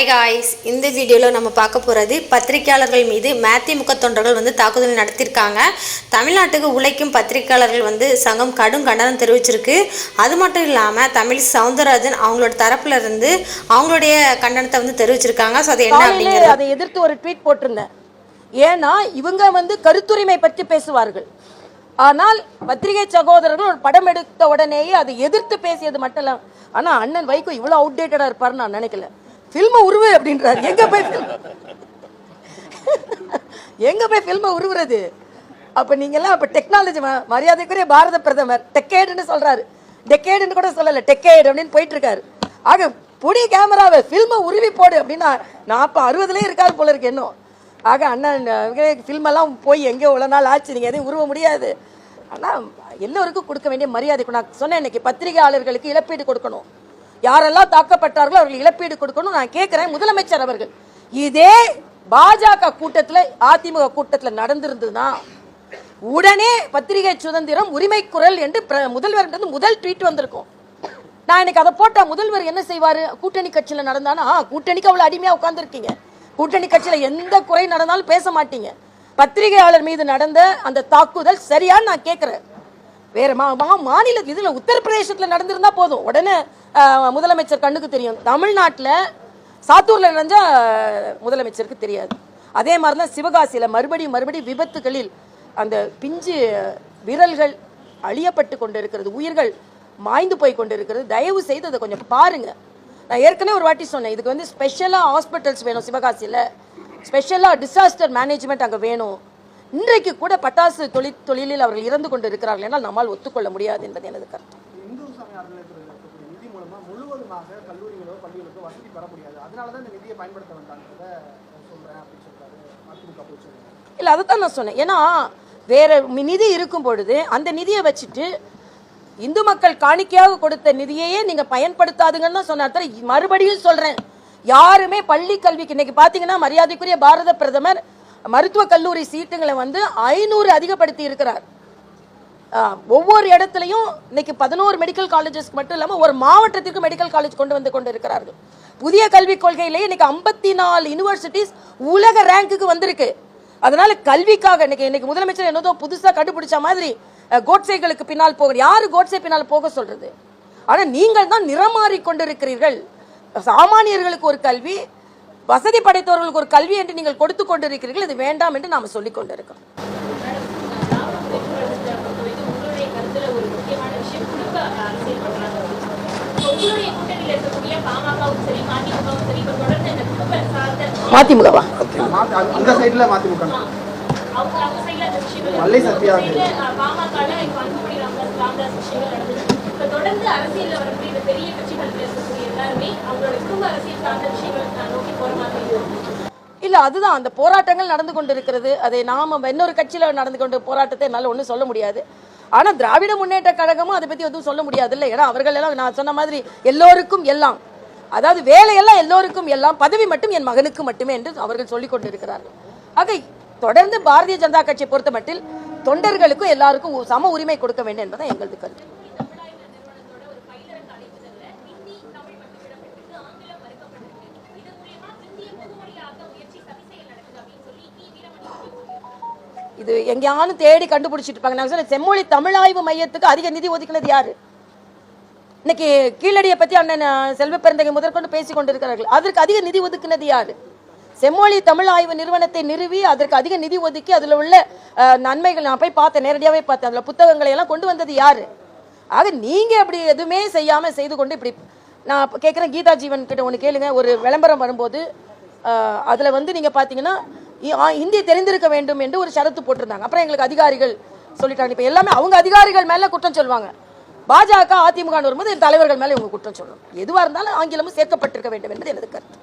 Hi guys இந்த வீடியோவில் நம்ம பார்க்க போகிறது பத்திரிக்கையாளர்கள் மீது மதிமுக தொண்டர்கள் வந்து தாக்குதல் நடத்தியிருக்காங்க. தமிழ்நாட்டுக்கு உழைக்கும் பத்திரிக்கையாளர்கள் வந்து சங்கம் கடும் கண்டனம் தெரிவிச்சிருக்கு. அது மட்டும் இல்லாமல் தமிழ் சவுந்தரராஜன் அவங்களோட தரப்புல இருந்து அவங்களுடைய கண்டனத்தை வந்து தெரிவிச்சிருக்காங்க. ஸோ அது என்ன அப்படிங்கிறது? அதை எதிர்த்து ஒரு ட்வீட் போட்டிருந்தேன். ஏன்னா இவங்க வந்து கருத்துரிமை பற்றி பேசுவார்கள். ஆனால் பத்திரிகை சகோதரர்கள் ஒரு படம் எடுத்த உடனேயே அதை எதிர்த்து பேசியது மட்டும் இல்ல. ஆனா அண்ணன் வைகோ இவ்வளவு அவுடேட்டடா இருப்பாருன்னு நான் நினைக்கல. ஃபில்மை உருவு அப்படின்றாரு. எங்க போய் film? எங்க போய் ஃபில்மை உருவுறது? அப்போ நீங்கள்லாம் அப்போ டெக்னாலஜி மரியாதைக்குரிய பாரத பிரதமர் டெக்கேடுன்னு சொல்கிறாரு டெக்கேடுன்னு கூட சொல்லலை டெக்கேடு அப்படின்னு போயிட்டுருக்காரு. ஆக புடி கேமராவை ஃபில்மை உருவி போடு அப்படின்னா நான் அப்போ அறுபதுலேயே இருக்காது போல இருக்கு இன்னும். ஆக அண்ணன் ஃபில்மெல்லாம் போய் எங்கே இவ்வளோ நாள் ஆச்சு நீங்கள் எதையும் உருவ முடியாது. ஆனால் எல்லோருக்கும் கொடுக்க வேண்டிய மரியாதைக்கு நான் சொன்னேன் இன்னைக்கு பத்திரிகையாளர்களுக்கு இழப்பீடு கொடுக்கணும். யாரெல்லாம் தாக்கப்பட்டார்களோ அவர்கள் இழப்பீடு கொடுக்கணும் நான் கேட்குறேன் முதலமைச்சர் அவர்கள். இதே பாஜக கூட்டத்தில் அதிமுக கூட்டத்தில் நடந்திருந்ததுன்னா உடனே பத்திரிகை சுதந்திரம் உரிமை குரல் என்று முதல்வர் முதல் ட்வீட் வந்திருக்கும். நான் எனக்கு அதை போட்டா முதல்வர் என்ன செய்வார்? கூட்டணி கட்சியில் நடந்தானா? கூட்டணிக்கு அவ்வளோ அடிமையாக உட்காந்துருக்கீங்க கூட்டணி கட்சியில் எந்த குறை நடந்தாலும் பேச மாட்டீங்க. பத்திரிகையாளர் மீது நடந்த அந்த தாக்குதல் சரியான்னு நான் கேட்குறேன் வேற மா மா- மாநில இதில் உத்தரப்பிரதேசத்தில் நடந்திருந்தா போதும். உடனே முதலமைச்சர் கண்ணுக்கு தெரியும். தமிழ்நாட்டில் சாத்தூரில் நடந்தா முதலமைச்சருக்கு தெரியாது. அதே மாதிரி தான் சிவகாசியில் மறுபடியும் மறுபடியும் விபத்துகளில் அந்த பிஞ்சு விரல்கள் அழியப்பட்டு கொண்டு இருக்கிறது உயிர்கள் மாய்ந்து போய் கொண்டு இருக்கிறது தயவு செய்து அதை கொஞ்சம் பாருங்கள் நான் ஏற்கனவே ஒரு வாட்டி சொன்னேன் இதுக்கு வந்து ஸ்பெஷலாக ஹாஸ்பிட்டல்ஸ் வேணும் சிவகாசியில். ஸ்பெஷலாக டிசாஸ்டர் மேனேஜ்மெண்ட் அங்கே வேணும். இன்றைக்கு கூட பட்டாசு தொழில் தொழிலில் அவர்கள் இறந்து கொண்டு இருக்கிறார்கள் என்றால் நம்மால் ஒத்துக்கொள்ள முடியாது என்பது எனது கருத்து. இல்லை அதை தான் நான் சொன்னேன். ஏன்னா வேற நிதி இருக்கும் பொழுது அந்த நிதியை வச்சுட்டு இந்து மக்கள் காணிக்கையாக கொடுத்த நிதியையே நீங்க பயன்படுத்தாதுங்கன்னு சொன்னார் மறுபடியும் சொல்றேன். யாருமே பள்ளி கல்விக்கு இன்னைக்கு பாத்தீங்கன்னா மரியாதைக்குரிய பாரத பிரதமர் மருத்துவ கல்லூரி சீட்டுகளை வந்து ஐநூறு அதிகப்படுத்தி இருக்கிறார். ஒவ்வொரு இடத்துலையும் இன்னைக்கு பதினோரு மெடிக்கல் காலேஜஸ்க்கு மட்டும் இல்லாமல் ஒரு மாவட்டத்திற்கு மெடிக்கல் காலேஜ் கொண்டு வந்து கொண்டு இருக்கிறார்கள் புதிய கல்விக் கொள்கையிலேயே இன்னைக்கு ஐம்பத்தி நாலு யூனிவர்சிட்டிஸ் உலக ரேங்க்குக்கு வந்திருக்கு. அதனால கல்விக்காக இன்னைக்கு இன்னைக்கு முதலமைச்சர் என்னதோ புதுசாக கண்டுபிடிச்ச மாதிரி கோட்ஸைகளுக்கு பின்னால் போக யாரு கோட்ஸை பின்னால் போக சொல்றது? ஆனால் நீங்கள் தான் நிறமாறி கொண்டிருக்கிறீர்கள். சாமானியர்களுக்கு ஒரு கல்வி வசதி படைத்தவர்களுக்கு ஒரு கல்வி என்று நீங்கள் கொடுத்து கொண்டிருக்கிறீர்கள் இது வேண்டாம் என்று நாம சொல்லிக் கொண்டிருக்கிறோம் அரசியல் இப்ப தொடர்ந்து மதிமுகவா அந்த- சைடுல மதிமுக சத்யா இந்த பெரிய கட்சிகள் எல்லாருமே அவங்களோட குடும்ப அரசியல் சார்ந்த விஷயங்கள் நோக்கி போற மாதிரி இருக்கும் இல்ல அதுதான் அந்த போராட்டங்கள் நடந்து கொண்டிருக்கிறது. அதை நாம இன்னொரு கட்சியில நடந்து கொண்டு போராட்டத்தை என்னால ஒண்ணும் சொல்ல முடியாது. ஆனா திராவிட முன்னேற்ற கழகமும் அதை பத்தி எதுவும் சொல்ல முடியாது இல்லை. ஏன்னா அவர்கள் எல்லாம் நான் சொன்ன மாதிரி எல்லோருக்கும் எல்லாம் அதாவது வேலையெல்லாம் எல்லோருக்கும் எல்லாம் பதவி மட்டும் என் மகனுக்கு மட்டுமே என்று அவர்கள் சொல்லிக் கொண்டிருக்கிறார்கள். ஆக தொடர்ந்து பாரதிய ஜனதா கட்சியை பொறுத்த மட்டில் தொண்டர்களுக்கும் எல்லாருக்கும் சம உரிமை கொடுக்க வேண்டும் என்பதான் எங்களது கருத்து. இது எங்கேயாலும் தேடி கண்டுபிடிச்சிட்டு இருப்பாங்க. நான் சொல்ல செம்மொழி தமிழாய்வு மையத்துக்கு அதிக நிதி ஒதுக்கினது யாரு? இன்னைக்கு கீழடியை பத்தி அண்ணன் செல்வ பெருந்தகை முதற்கொண்டு பேசி கொண்டிருக்கிறார்கள். அதற்கு அதிக நிதி ஒதுக்கினது யாரு? செம்மொழி தமிழ் ஆய்வு நிறுவனத்தை நிறுவி அதற்கு அதிக நிதி ஒதுக்கி அதுல உள்ள நன்மைகள் நான் போய் பார்த்தேன் நேரடியாவே பார்த்தேன். அதுல புத்தகங்களை எல்லாம் கொண்டு வந்தது யாரு? ஆக நீங்க அப்படி எதுவுமே செய்யாம செய்து கொண்டு இப்படி நான் கேட்குறேன் கேட்கிறேன் கீதா ஜீவன் கிட்ட ஒன்று கேளுங்க. ஒரு விளம்பரம் வரும்போது அதில் அதுல வந்து நீங்க பாத்தீங்கன்னா ஹிந்தி தெரிந்திருக்க வேண்டும் என்று ஒரு ஷரத்து போட்டிருந்தாங்க. அப்புறம் எங்களுக்கு அதிகாரிகள் சொல்லிட்டாங்க. இப்போ எல்லாமே அவங்க அதிகாரிகள் மேலே குற்றம் சொல்லுவாங்க. பாஜக அதிமுக வரும்போது தலைவர்கள் மேலே இவங்க குற்றம் சொல்லணும் எதுவாக இருந்தாலும் ஆங்கிலமும் சேர்க்கப்பட்டிருக்க வேண்டும் என்பது எனது கருத்து.